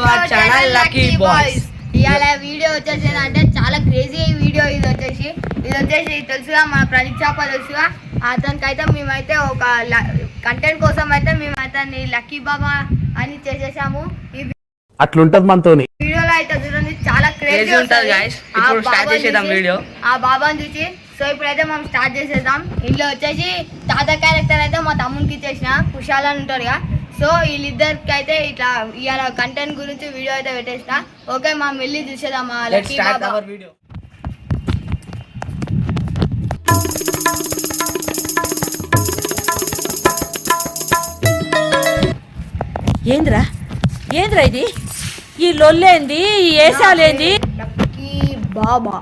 Hour channel lucky boys ఇవాళ video వచ్చేసి అంటే చాలా క్రేజీ వీడియో ఇది వచ్చేసి. ఇది వచ్చేసి తెలుసుగా మన ప్రదీప్ చాప తెలుసుగా. అతనికి అయితే మేమైతే ఒక కంటెంట్ కోసం అయితే మేము అతన్ని లక్కీ బాబా అని చేసేసాము. ఈ అట్లుంటది మనతోని. వీడియోలో అయితే చూడండి చాలా క్రేజీ ఉంటది. ఇప్పుడు చేసేద్దాం. ఆ బాబాని చూసి సో ఇప్పుడైతే మనం స్టార్ట్ చేసేద్దాం. ఇంట్లో వచ్చేసి తాత క్యారెక్టర్ అయితే మా తమ్మునికి ఇచ్చేసిన కుషాల్ అని ఉంటారు కదా సో వీళ్ళిద్దరికి అయితే ఇట్లా ఇవాళ కంటెంట్ గురించి వీడియో అయితే పెట్టేసిన. ఓకే మనం వెళ్ళి లక్కీ బాబా? అవర్ వీడియో ఏంద్రా? ఏంద్రా ఇది? ఈ లొల్లేంది? ఈ ఏసాలేంది? లక్కీ బాబా.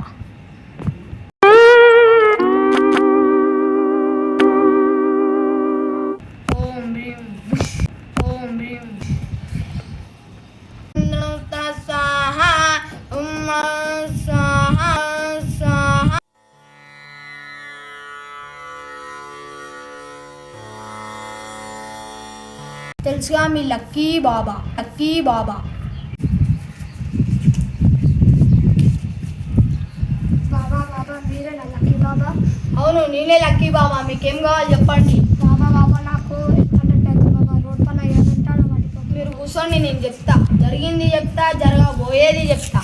తెలుసుగా మీ లక్కీ బాబా లక్కీ బాబా. బాబా బాబా మీరే నా లక్కీ బాబా? అవును నేనే లక్కీ బాబా మీకేం కావాలి చెప్పండి. బాబా బాబా నాకు బాబా రోడ్ పైన మీరు కూర్చోండి నేను చెప్తా. జరిగింది చెప్తా జరగబోయేది చెప్తా.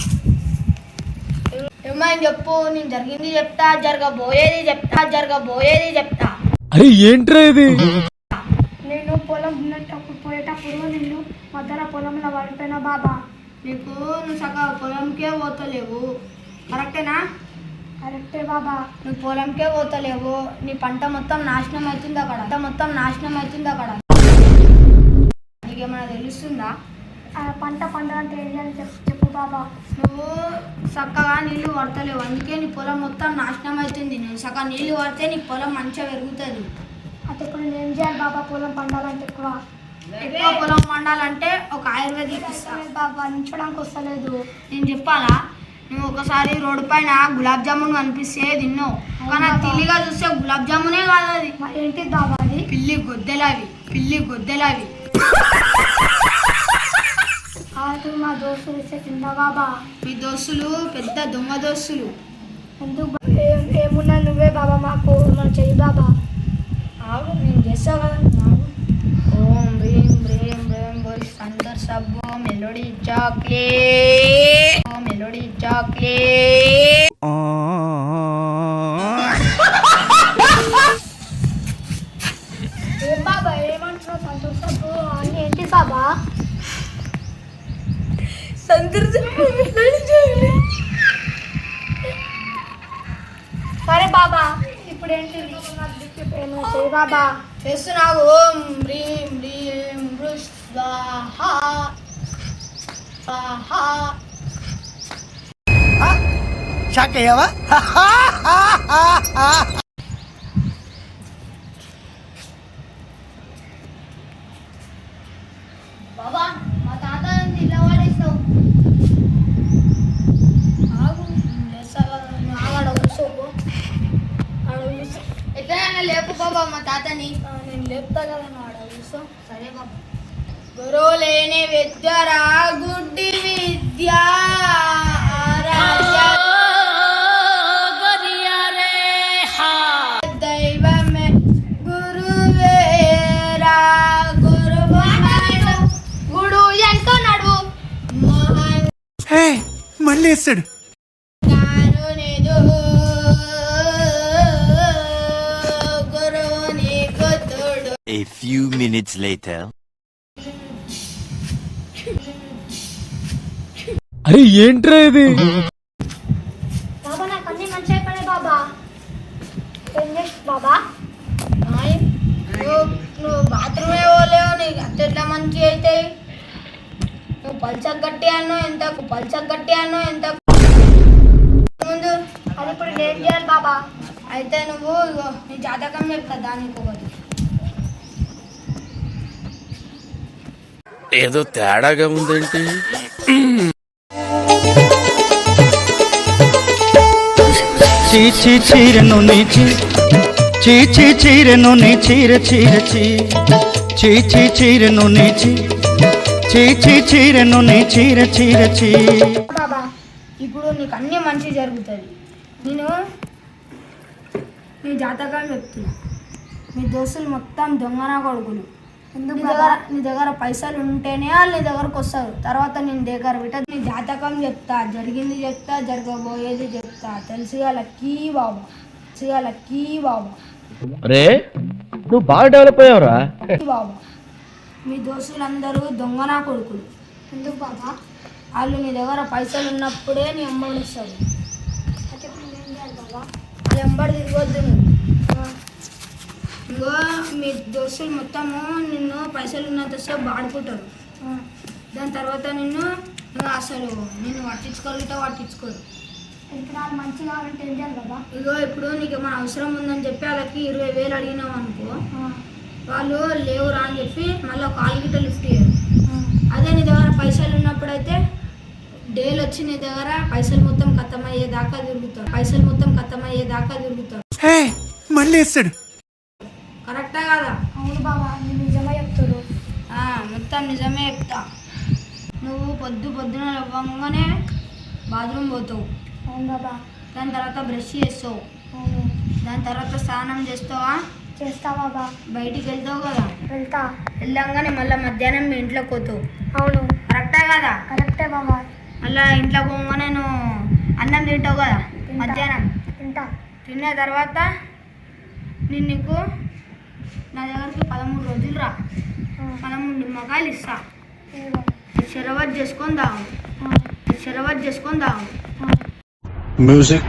ఏమైనా చెప్పు నేను జరిగింది చెప్తా జరగబోయేది చెప్తా జరగబోయేది చెప్తా. అరే ఏంట్రా ఇది నేను పొలం ఉన్నప్పుడు పోయేటప్పుడు మధ్యలో పొలంలో పడిపోయినా బాబా. నీకు నువ్వు సగ పొలంకే పోతలేవు. కరెక్టేనా? కరెక్టే బాబా. నువ్వు పొలంకే పోతలేవు. నీ పంట మొత్తం నాశనం అవుతుంది అక్కడ. పంట మొత్తం నాశనం అవుతుంది అక్కడ. నీకేమైనా తెలుస్తుందా? ఆ పంట పండాలంటే ఏం చేయాలి చెప్పు చెప్పు బాబా. నువ్వు చక్కగా నీళ్ళు పడతలేవు. అందుకే నీ పొలం మొత్తం నాశనం అవుతుంది. నువ్వు సగం నీళ్ళు పడితే నీ పొలం మంచిగా పెరుగుతుంది. అయితే ఇప్పుడు నేను ఏం చేయాలి బాబా? పొలం పండాలంటే ఎక్కువ. ఎక్కువ పొలం పండాలంటే ఒక ఆయుర్వేదిక్ బాబా నించడానికి వస్తలేదు. నేను చెప్పాలా? నువ్వు ఒకసారి రోడ్డు పైన గులాబ్ జామున్ కనిపిస్తే తిన్నావు. కానీ అది తిల్లిగా చూస్తే గులాబ్ జామునే కాదు అది. ఏంటిది బాబా అది? పిల్లి గొద్దెలవి పిల్లి గొద్దెలవి. అది మా దోస్తులు ఇస్తే తిందా బాబా? మీ దోస్తులు పెద్ద దొంగ దోస్తులు. ఎందుకు ఏమున్నా నువ్వే బాబా మాకు మనం చెయ్యి బాబా. ఆగు నేను చేస్తా కదా ఆగు. ఓం భీం భ్రీం మెలోడీ చాక్లెట్ ఓ మెలోడీ చాక్లెట్ ఏం బాబా ఏమంటున్నావు సబ్బు? ఏంటి బాబా? సబ్బో చాక్లెట్ సరే బాబా ఇప్పుడు ఏంటి బాబా. చేస్తున్నావు. ఓం భ్రీం బృష్ స్వాహా. స్వాహా. షాక్ అయ్యావా? బాబా మా తాత ఇలా వాడేసావు ఆగు లేసా కదా, నువ్వు ఆగు, ఆడ కూర్చో, పో. ఆడ కూర్చో. ఎట్లైనా లేపు బాబా మా తాతని. నేను లేపుతా కదా ఆడ సరే బాబా గురువు లేని విద్యరా గుడ్డి విద్య. దైవమే గురువేరా. గురు మహాను గుడు ఎంటున్నాడు మహాన్ మళ్ళీ వేస్తాడు గురువు A few minutes later. అరే ఏంట్రా ఇది? బాబా నాకు అన్ని మంచి అయిపోయినాయి బాబా. ఏం చేసి బాబా? నువ్వు నువ్వు బాత్రూమ్ పోలేవు నీకు అత్త ఎట్లా మంచి అవుతాయి నువ్వు ఎంత ఎంత ముందు అది ఇప్పుడు నేను ఏం చేయాలి బాబా. అయితే నువ్వు ఇగో నీ జాతకం చెప్తా దానికి ఒకటి. ఏదో తేడాగా ఉందేంటి? చీ చీ చీరను నీచి చీ. చీ చీరను నీ చీర చీర చీ. చీ చీ చీరను నీచి చీ. చీ చీరను నీ చీర చీర చీ. బాబా ఇప్పుడు నీకు అన్ని మంచి జరుగుతుంది. నేను నీ జాతకాలు చెప్తున్నా. మీ దోస్తులు మొత్తం దొంగన కొడుకులు. నీ దగ్గర నీ దగ్గర పైసలు ఉంటేనే వాళ్ళు నీ దగ్గరకు వస్తారు. తర్వాత నేను దగ్గర పెట్ట నీ జాతకం చెప్తా జరిగింది చెప్తా జరగబోయేది చెప్తా. తెలుసుగా లక్కీ బాబా. తెలుసుగా లక్కీ బాబా. రే నువ్వు బాగా డెవలప్ అయ్యావురా. లక్కీ బాబా. మీ దోస్తులందరూ దొంగన కొడుకులు. ఎందుకు బాబా? వాళ్ళు నీ దగ్గర పైసలు ఉన్నప్పుడే నీ అమ్మని ఇస్తారు ఎంబడి తిరగొద్దు నువ్వు. దోస్తులు మొత్తము నిన్ను పైసలు ఉన్నంతసేపు వాడుకుంటారు. దాని తర్వాత నిన్ను అసలు నిన్ను పట్టించుకోవాలంటే పట్టించుకోరు. మంచిగా కావాలంటే ఏం చేయాలి బాబా ఇగో ఇప్పుడు నీకు ఏమైనా అవసరం ఉందని చెప్పి వాళ్ళకి ఇరవై వేలు అడిగినావు అనుకో వాళ్ళు లేవురా అని చెప్పి మళ్ళీ ఒక ఆలు గిట్ట లిఫ్ట్ చేయరు అదే నీ దగ్గర పైసలు ఉన్నప్పుడైతే డేలు వచ్చి నీ దగ్గర పైసలు మొత్తం ఖతం అయ్యేదాకా తిరుగుతారు. పైసలు మొత్తం ఖతం అయ్యేదాకా తిరుగుతారు. ఏ మళ్ళీ వేస్తాడు కరెక్టా కదా అవును బాబా నేను నిజమే చెప్తాడు ఆ, మొత్తం నిజమే చెప్తా. నువ్వు పొద్దు పొద్దున ఇవ్వగానే బాత్రూమ్ పోతావు. అవును బాబా. దాని తర్వాత బ్రష్ చేస్తావు. అవును. దాని తర్వాత స్నానం చేస్తావా? చేస్తా బాబా. బయటికి వెళ్తావు కదా? వెళ్తా. వెళ్ళంగానే మళ్ళీ మధ్యాహ్నం మీ ఇంట్లోకి పోతావు. అవును. కరెక్టా కదా? కరెక్టే బాబా. మళ్ళీ ఇంట్లో పోగానే నువ్వు అన్నం తింటావు కదా? మధ్యాహ్నం. తింటా. తిన్న తర్వాత నేను నీకు నా దగ్గరికి పదమూడు రోజులు రా. పదమూడు నిమ్మకాయలు ఇస్తా. చేసుకొని దావు షరబత్ చేసుకొని దావు మ్యూజిక్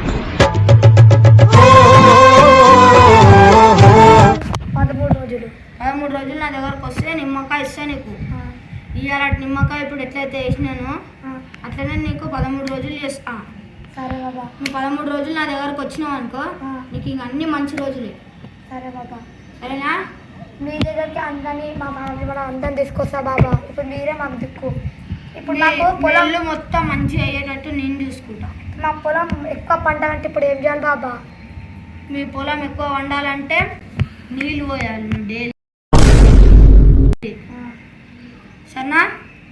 పదమూడు రోజులు. పదమూడు రోజులు నా దగ్గరకు వస్తే నిమ్మకాయ ఇస్తా నీకు. ఇవాళ నిమ్మకాయ ఇప్పుడు ఎట్లయితే వేసినానో అట్లనే నీకు పదమూడు రోజులు చేస్తా. సరే బాబా. నువ్వు పదమూడు రోజులు నా దగ్గరకు వచ్చినావు అనుకో నీకు ఇంక అన్ని మంచి రోజులే. సరే బాబా. సరేనా? మీ దగ్గరికి అందరినీ మా ఫ్యామిలీ మన అందరిని తీసుకొస్తా బాబా. ఇప్పుడు మీరే మాకు దిక్కు. ఇప్పుడు నీ నాకు పొలం ఇల్లు మొత్తం మంచిగా అయ్యేటట్టు నేను చూసుకుంటా. మా పొలం ఎక్కువ పంట అంటే ఇప్పుడు ఏం చేయాలి బాబా? మీ పొలం ఎక్కువ వండాలంటే నీళ్ళు పోయాలి డైలీ. సరేనా?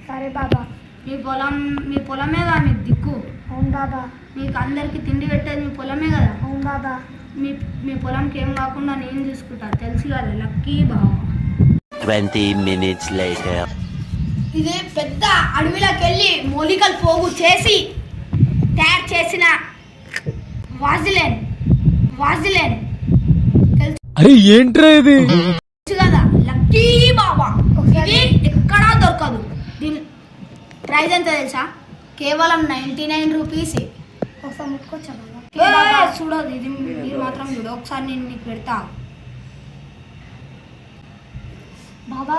సరే బాబా. మీ పొలం మీ పొలమే కదా మీకు దిక్కు. అవును బాబా. మీకు అందరికి తిండి పెట్టేది మీ పొలమే కదా. అవును బాబా. మీ మీ పొలంకి ఏం కాకుండా నేను చూసుకుంటా. తెలుసు కదా లక్కీ బావ 20 minutes later. ఇది పెద్ద అడవిలోకి వెళ్ళి మూలికలు పోగు చేసి తయారు చేసిన వాజిలెన్. వాజిలెన్. అరే ఏంట్రా ఇది? తెలుసు కదా లక్కీ బాబా. ఇది ఎక్కడా దొరకదు. దీని ప్రైస్ ఎంత తెలుసా? కేవలం నైంటీ నైన్ రూపీస్. ఒకసారి ముట్టుకోవచ్చా చూడదు ఇది మీరు మాత్రం చూడు ఒకసారి నేను నీకు పెడతా బాబా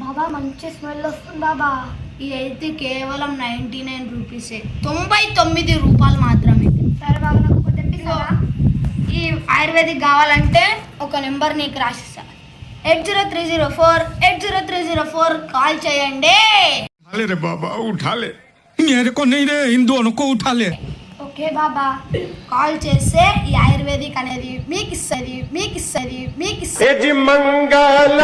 బాబా మంచి స్మెల్ వస్తుంది బాబా ఇది అయితే కేవలం నైంటీ నైన్ రూపీసే తొంభై తొమ్మిది రూపాయలు మాత్రమే సరే బాబా నాకు ఒకటి తెప్పిస్తారా ఈ ఆయుర్వేదిక్ కావాలంటే ఒక నెంబర్ నీకు రాసిస్తా eight zero three zero four eight zero three zero four call చేయండి उठा ले रे बाबा उठा ले मेरे को नहीं रे इन दोनों को उठा ले ఓకే బాబా. కాల్ చేస్తే ఈ ఆయుర్వేదిక్ అనేది మీకు ఇస్తుంది మీకు ఇస్తుంది మీకు ఇస్తుంది మంగళ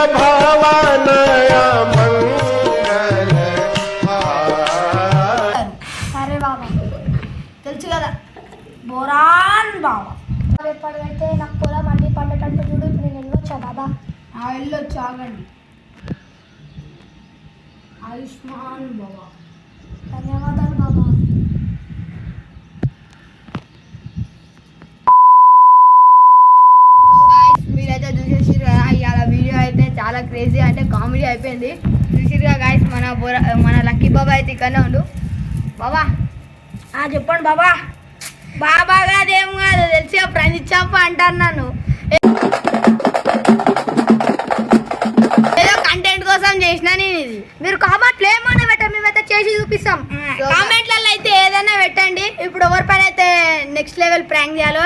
సరే బాబా. తెలుసు కదా? బోరాన్ బాబా. ఎప్పటికైతే నాకు పొలం అన్ని పండేటట్టు చూడు ఇప్పుడు నేను వెళ్ళొచ్చా బాబా? ఆ వెళ్ళొచ్చు ఆగండి. ఆయుష్మాన్ బాబా ధన్యవాదాలు బాబా మీరైతే చూసేసారు కదా ఇవాళ వీడియో అయితే చాలా క్రేజీ అంటే కామెడీ అయిపోయింది. చూసిరుగా గాయస్ మన బొర మన లక్కీ బాబా అయితే ఇక్కడనే ఉండు. బాబా చెప్పండి బాబా బాబా కాదేం కాదు తెలిసి ప్రణిచ్చాప అంటాను నన్ను. ఏదో కంటెంట్ కోసం చేసిన నేను ఇది. మీరు కామెంట్లు ఏమన్నా పెట్టండి మేమైతే చేసి చూపిస్తాం. కామెంట్లలో అయితే ఏదైనా పెట్టండి. ఇప్పుడు ఎవరిపైన అయితే నెక్స్ట్ లెవెల్ ప్రాంక్ చేయాలో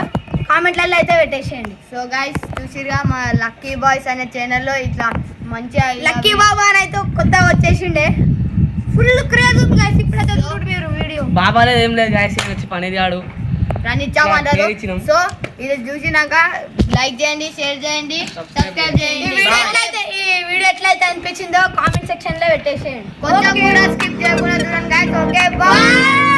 కామెంట్లలో అయితే పెట్టేసేయండి. సో గైస్ చూసిరుగా మా లక్కీ బాయ్స్ అనే ఛానల్లో ఇట్లా మంచిగా లక్కీ బాబా అని అయితే కొత్తగా వచ్చేసిండే. ఫుల్ క్రేజ్ ఉంది గైస్ ఇప్పుడైతే చూడు మీరు వీడియో. బాబా లేదు ఏం లేదు గాయస్ వచ్చి పనేది ఆడు రానిచ్చామంటారు. సో ఇది చూసినాక లైక్ చేయండి షేర్ చేయండి సబ్స్క్రైబ్ చేయండి. ఈ వీడియో ఎట్లయితే ఈ వీడియో ఎట్లయితే అనిపించిందో కామెంట్ సెక్షన్లో పెట్టేసేయండి. కొంచెం కూడా స్కిప్ చేయకుండా చూడండి guys. Okay bye